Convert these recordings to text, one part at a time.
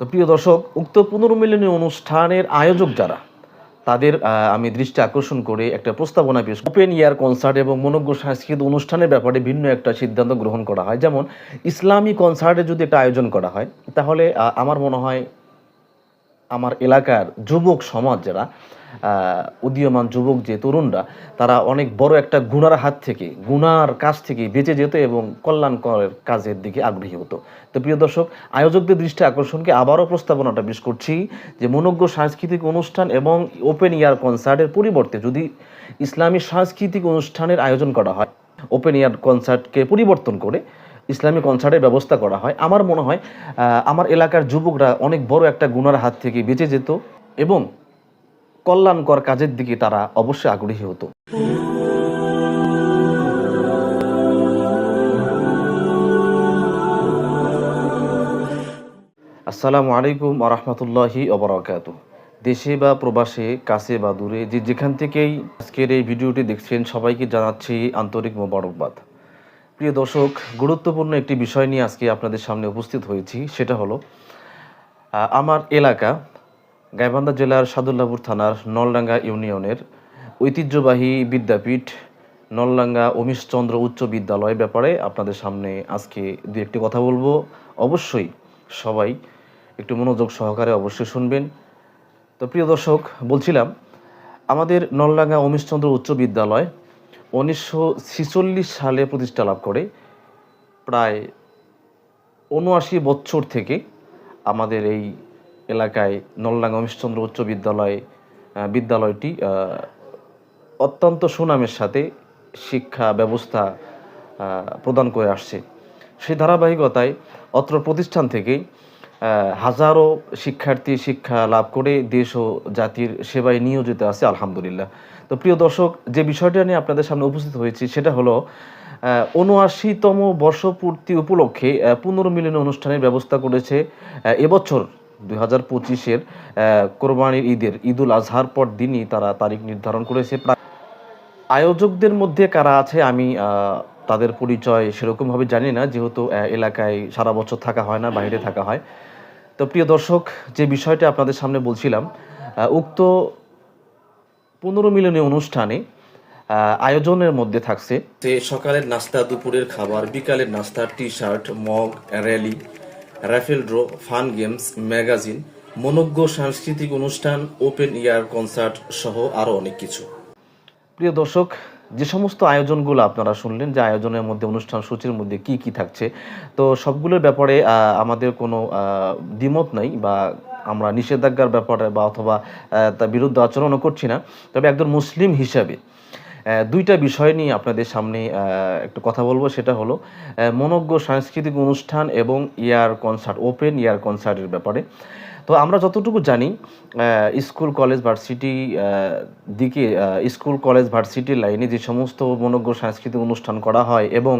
তো প্রিয় দর্শক, উক্ত পুনর্মিলনী অনুষ্ঠানের আয়োজক যারা, তাদের আমি দৃষ্টি আকর্ষণ করে একটা প্রস্তাবনা পেয়েছি ওপেন ইয়ার কনসার্ট এবং মনজ্ঞ সাংস্কৃতিক অনুষ্ঠানের ব্যাপারে ভিন্ন একটা সিদ্ধান্ত গ্রহণ করা হয়। যেমন, ইসলামী কনসার্টে যদি একটা আয়োজন করা হয়, তাহলে আমার মনে হয় আমার এলাকার যুবক সমাজ যারা উদীয়মান যুবক যে তরুণরা, তারা অনেক বড় একটা গুণার হাত থেকে, গুনার কাজ থেকে বেঁচে যেত এবং কল্যাণকরের কাজের দিকে আগ্রহী হতো। তো প্রিয় দর্শক, আয়োজকদের দৃষ্টি আকর্ষণকে আবারও প্রস্তাবনাটা পেশ করছি যে মনোজ্ঞ সাংস্কৃতিক অনুষ্ঠান এবং ওপেন ইয়ার কনসার্টের পরিবর্তে যদি ইসলামী সাংস্কৃতিক অনুষ্ঠানের আয়োজন করা হয়, ওপেন ইয়ার কনসার্টকে পরিবর্তন করে ইসলামী কনসার্টের ব্যবস্থা করা হয়। আমার মনে হয় আমার এলাকার যুবকরা অনেক বড় একটা গুনার হাত থেকে বেঁচে যেত এবং কল্যাণকর কাজের দিকে তারা অবশ্যই আগ্রহী হতো। আসসালামু আলাইকুম আরহামতুল্লাহি অবরাকাত দেশে বা প্রবাসে, কাছে বা দূরে, যে যেখান থেকেই আজকের এই ভিডিওটি দেখছেন, সবাইকে জানাচ্ছি আন্তরিক মোবারকবাদ। প্রিয় দর্শক, গুরুত্বপূর্ণ একটি বিষয় নিয়ে আজকে আপনাদের সামনে উপস্থিত হয়েছি, সেটা হলো আমার এলাকা, গাইবান্ধা জেলার সাদুল্লাপুর থানার নলডাঙ্গা ইউনিয়নের ঐতিহ্যবাহী বিদ্যাপীঠ নলডাঙ্গা অমিশচন্দ্র উচ্চ বিদ্যালয় ব্যাপারে আপনাদের সামনে আজকে দু একটি কথা বলব। অবশ্যই সবাই একটু মনোযোগ সহকারে অবশ্যই শুনবেন। তো প্রিয় দর্শক, বলছিলাম, আমাদের নলডাঙ্গা অমিশচন্দ্র উচ্চ বিদ্যালয় উনিশশো সালে প্রতিষ্ঠা লাভ করে। প্রায় উনআশি বছর থেকে আমাদের এই এলাকায় নলডাঙ্গা অমিশচন্দ্র উচ্চ বিদ্যালয় বিদ্যালয়টি অত্যন্ত সুনামের সাথে শিক্ষা ব্যবস্থা প্রদান করে আসছে। সেই ধারাবাহিকতায় অত্র প্রতিষ্ঠান থেকে আহ, হাজারো শিক্ষার্থী শিক্ষা লাভ করে দেশ ও জাতির সেবায় নিয়োজিত আছে, আলহামদুলিল্লাহ। তো প্রিয় দর্শক, যে বিষয়টা নিয়ে আপনাদের সামনে উপস্থিত হয়েছি, সেটা হলো উনআশিতম বর্ষপূর্তি উপলক্ষে পুনর্মিলনী অনুষ্ঠানের ব্যবস্থা করেছে এবছর দুই হাজার পঁচিশের কোরবানির ঈদের, ঈদুল আজহার পর দিনই তারা তারিখ নির্ধারণ করেছে। আয়োজকদের মধ্যে কারা আছে আমি তাদের পরিচয় সেরকমভাবে জানি না, যেহেতু এলাকায় সারা বছর থাকা হয় না, বাইরে থাকা হয়। তো প্রিয় দর্শক যে বিষয়টা আপনাদের সামনে বলছিলাম উক্ত পুনর্মিলনী অনুষ্ঠানে আয়োজনের মধ্যে থাকছে যে সকালের নাস্তা দুপুরের খাবার বিকালের নাস্তা T shirt mug rally raffle draw fun games magazine মনোজ্ঞ সাংস্কৃতিক অনুষ্ঠান ওপেন ইয়ার কনসার্ট সহ আরও অনেক কিছু। প্রিয় দর্শক যে সমস্ত আয়োজনগুলো আপনারা শুনলেন, যে আয়োজনের মধ্যে, অনুষ্ঠান সূচির মধ্যে কি কি থাকছে, তো সবগুলোর ব্যাপারে আমাদের কোনো দ্বিমত নাই বা আমরা নিষেধাজ্ঞার ব্যাপারে বা অথবা তার বিরুদ্ধে আচরণও করছি না। তবে একজন মুসলিম হিসাবে দুইটা বিষয় নিয়ে আপনাদের সামনে একটু কথা বলব। সেটা হলো মনোজ্ঞ সাংস্কৃতিক অনুষ্ঠান এবং ইয়ার কনসার্ট ওপেন ইয়ার কনসার্টের ব্যাপারে। তো আমরা যতটুকু জানি স্কুল, কলেজ ভার্সিটি দিকে স্কুল, কলেজ ভার্সিটির লাইনে যে সমস্ত মনোজ্ঞ সাংস্কৃতিক অনুষ্ঠান করা হয় এবং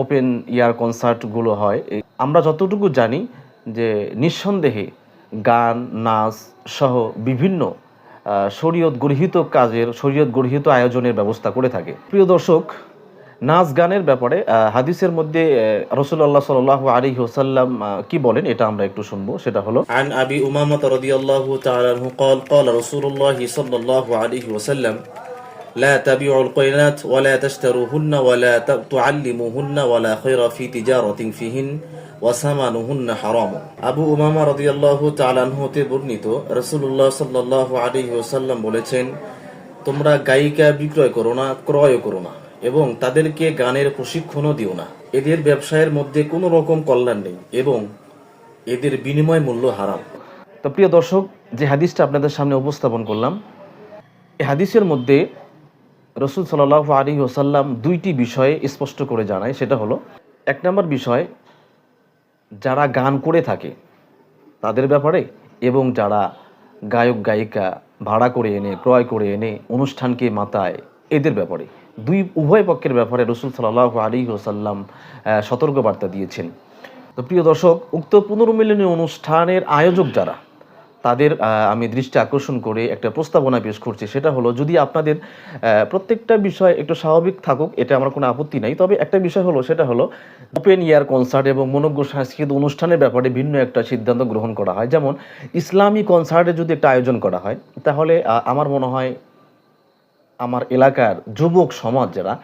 ওপেন ইয়ার কনসার্টগুলো হয় আমরা যতটুকু জানি যে নিঃসন্দেহে গান, নাচ সহ বিভিন্ন শরীয়ত গর্হিত কাজের শরীয়ত গর্হিত আয়োজনের ব্যবস্থা করে থাকে প্রিয় দর্শক নাচ গানের ব্যাপারে আহ, হাদিসের মধ্যে রসুল্লাহ সাল আলী হোসাল্লাম কি বলেন এটা আমরা একটু শুনবো সেটা হলো عن أبي أمامة رضي الله تعالى عنه قال قال رسول الله صلى الله عليه وسلم لا تبيعوا القينات ولا تشتروهن ولا ت- تعلموهن ولا خير في تجارة فيهن وثمنهن حرام আবু উমামা রাদিয়াল্লাহু তাআলা আনহু হতে বর্ণিত রাসূলুল্লাহ সাল্লাল্লাহু আলাইহি ওয়াসাল্লাম বলেছেন তোমরা গায়িকা বিক্রয় করো না ক্রয় করো না এবং তাদেরকে গানের প্রশিক্ষণও দিও না এদের ব্যবসায়ের মধ্যে কোনো রকম কল্যাণ নেই এবং এদের বিনিময় মূল্য হারাম তো প্রিয় দর্শক যে হাদিসটা আপনাদের সামনে উপস্থাপন করলাম এই হাদিসের মধ্যে রসুল সাল্লাহ আলী ওসাল্লাম দুইটি বিষয়ে স্পষ্ট করে জানায়, সেটা হলো, এক নম্বর বিষয়, যারা গান করে থাকে তাদের ব্যাপারে এবং যারা গায়ক, গায়িকা ভাড়া করে এনে, ক্রয় করে এনে অনুষ্ঠানকে মাতায়, এদের ব্যাপারে। দুই উভয় পক্ষের ব্যাপারে রসুল সাল্লাহ আলী ওসাল্লাম সতর্কবার্তা দিয়েছেন। তো প্রিয় দর্শক, উক্ত পুনর্মিলনী অনুষ্ঠানের আয়োজক যারা তাদের আমি দৃষ্টি আকর্ষণ করে একটা প্রস্তাবনা পেশ করছি। সেটা হলো, যদি আপনাদের প্রত্যেকটা বিষয় একটু স্বাভাবিক থাকুক, এটা আমার কোনো আপত্তি নাই। তবে একটা বিষয় হলো, সেটা হলো, ওপেন ইয়ার কনসার্ট এবং মনোজ্ঞ সাংস্কৃতিক অনুষ্ঠানের ব্যাপারে ভিন্ন একটা সিদ্ধান্ত গ্রহণ করা হয়। যেমন, ইসলামী কনসার্টে যদি একটা আয়োজন করা হয়, তাহলে আমার মনে হয়, আমার এলাকার যুবক সমাজ যারা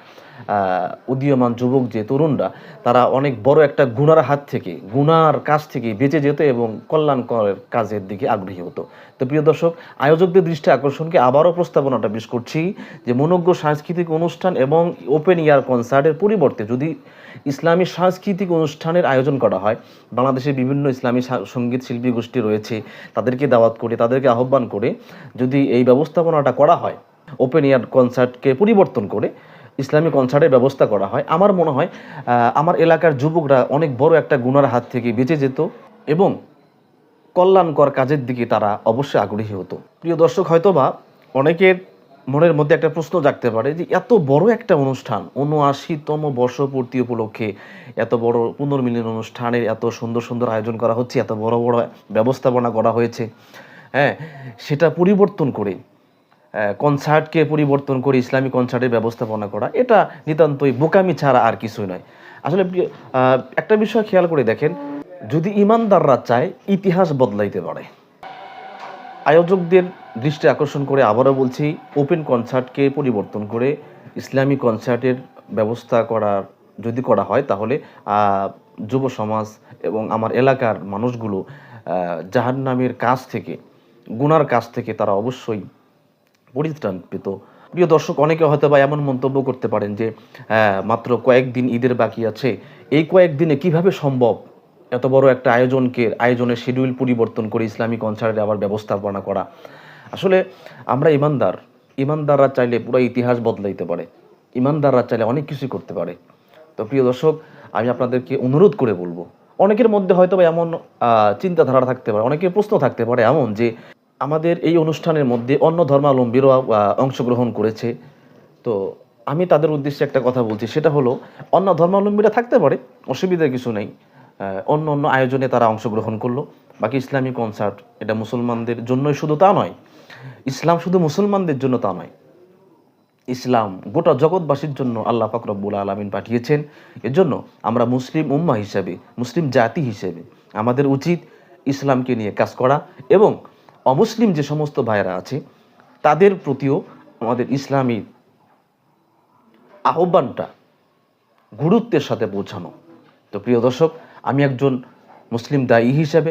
উদীয়মান যুবক যে তরুণরা, তারা অনেক বড় একটা গুণার হাত থেকে, গুনার কাজ থেকে বেঁচে যেত এবং কল্যাণকরের কাজের দিকে আগ্রহী হতো। তো প্রিয় দর্শক, আয়োজকদের দৃষ্টি আকর্ষণকে আবারও প্রস্তাবনাটা পেশ করছি যে মনোজ্ঞ সাংস্কৃতিক অনুষ্ঠান এবং ওপেন ইয়ার কনসার্টের পরিবর্তে যদি ইসলামী সাংস্কৃতিক অনুষ্ঠানের আয়োজন করা হয় বাংলাদেশে বিভিন্ন ইসলামী সংগীত শিল্পী গোষ্ঠী রয়েছে, তাদেরকে দাওয়াত করে, তাদেরকে আহ্বান করে যদি এই ব্যবস্থাপনাটা করা হয় ওপেন এয়ার কনসার্টকে পরিবর্তন করে ইসলামী কনসার্টের ব্যবস্থা করা হয়। আমার মনে হয় আমার এলাকার যুবকরা অনেক বড় একটা গুনার হাত থেকে বেঁচে যেত এবং কল্যাণকর কাজের দিকে তারা অবশ্যই আগ্রহী হতো। প্রিয় দর্শক, হয়তোবা অনেকের মনের মধ্যে একটা প্রশ্ন জাগতে পারে যে, এত বড় একটা অনুষ্ঠান, উনআশিতম বর্ষপূর্তি উপলক্ষে এত বড় পুনর্মিলন অনুষ্ঠানের, এত সুন্দর সুন্দর আয়োজন করা হচ্ছে, এত বড় বড় ব্যবস্থাপনা করা হয়েছে হ্যাঁ সেটা পরিবর্তন করে কনসার্টকে পরিবর্তন করে ইসলামী কনসার্টের ব্যবস্থাপনা করা, এটা নিতান্তই বোকামি ছাড়া আর কিছুই নয়। আসলে একটা বিষয় খেয়াল করে দেখেন, যদি ইমানদাররা চায়, ইতিহাস বদলাইতে পারে। আয়োজকদের দৃষ্টি আকর্ষণ করে আবারও বলছি ওপেন কনসার্টকে পরিবর্তন করে ইসলামী কনসার্টের ব্যবস্থা করার যদি করা হয়, তাহলে যুব সমাজ এবং আমার এলাকার মানুষগুলো জাহান্নামের কাজ থেকে, গুনার কাজ থেকে তারা অবশ্যই পরিত্রাণ পেত। প্রিয় দর্শক, অনেকে হয়তো বা এমন মন্তব্য করতে পারেন যে মাত্র কয়েকদিন ঈদের বাকি আছে। এই কয়েকদিনে কীভাবে সম্ভব এত বড় একটা আয়োজনকে, আয়োজনের শিডিউল পরিবর্তন করে ইসলামী কনসার্টের আবার ব্যবস্থাপনা করা? আসলে আমরা ইমানদার। ইমানদাররা চাইলে পুরো ইতিহাস বদলাইতে পারে। ইমানদাররা চাইলে অনেক কিছু করতে পারে। তো প্রিয় দর্শক, আমি আপনাদেরকে অনুরোধ করে বলব, অনেকের মধ্যে হয়তো এমন চিন্তাধারা থাকতে পারে, অনেকের প্রশ্ন থাকতে পারে এমন যে আমাদের এই অনুষ্ঠানের মধ্যে অন্য ধর্মাবলম্বীরাও আহ, অংশগ্রহণ করেছে। তো আমি তাদের উদ্দেশ্যে একটা কথা বলছি। সেটা হলো অন্য ধর্মাবলম্বীরা থাকতে পারে অসুবিধার কিছু নেই। অন্য অন্য আয়োজনে তারা অংশগ্রহণ করল। বাকি ইসলামী কনসার্ট এটা মুসলমানদের জন্যই শুধু তা নয় ইসলাম শুধু মুসলমানদের জন্য তা নয়। ইসলাম গোটা জগৎবাসীর জন্য আল্লাহ ফাকরবুল আলমিন পাঠিয়েছেন। এজন্য আমরা মুসলিম উম্মা হিসেবে মুসলিম জাতি হিসেবে আমাদের উচিত ইসলামকে নিয়ে কাজ করা এবং অমুসলিম যে সমস্ত ভাইয়েরা আছে, তাদের প্রতিও আমাদের ইসলামী আহ্বানটা গুরুত্বের সাথে পৌঁছানো তো প্রিয় দর্শক, আমি একজন মুসলিম দায়ী হিসাবে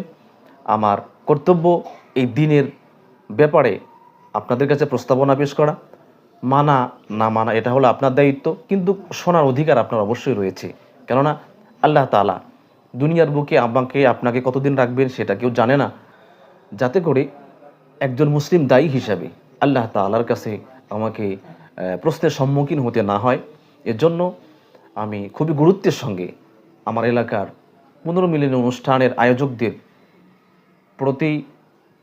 আমার কর্তব্য এই দিনের ব্যাপারে আপনাদের কাছে প্রস্তাবনা পেশ করা। মানা, না মানা, এটা হলো আপনার দায়িত্ব, কিন্তু শোনার অধিকার আপনার অবশ্যই রয়েছে। কেননা আল্লাহ তাআলা দুনিয়ার বুকে আমাকে, আপনাকে কতদিন রাখবেন সেটা কেউ জানে না। যাতে করে একজন মুসলিম দায়ী হিসাবে আল্লাহ তাআলার কাছে আমাকে প্রশ্নের সম্মুখীন হতে না হয়। এর জন্য আমি খুবই গুরুত্বের সঙ্গে আমার এলাকার পুনর্মিলনী অনুষ্ঠানের আয়োজকদের প্রতি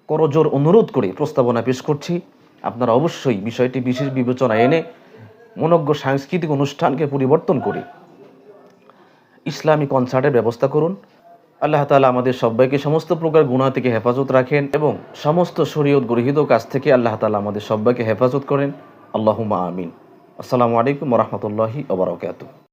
করজোর অনুরোধ করে প্রস্তাবনা পেশ করছি। আপনারা অবশ্যই বিষয়টি বিশেষ বিবেচনা এনে মনজ্ঞ সাংস্কৃতিক অনুষ্ঠানকে পরিবর্তন করে ইসলামী কনসার্টের ব্যবস্থা করুন। আল্লাহ তালা আমাদের সবাইকে সমস্ত প্রকার গুণা থেকে হেফাজত রাখেন এবং সমস্ত শরীয়ত গৃহীত কাজ থেকে আল্লাহ তালা আমাদের সবাইকে হেফাজত করেন। আল্লাহুমা আমিন। আসসালামু আলাইকুম রহমতুল্লাহি ওবরাকাতুহ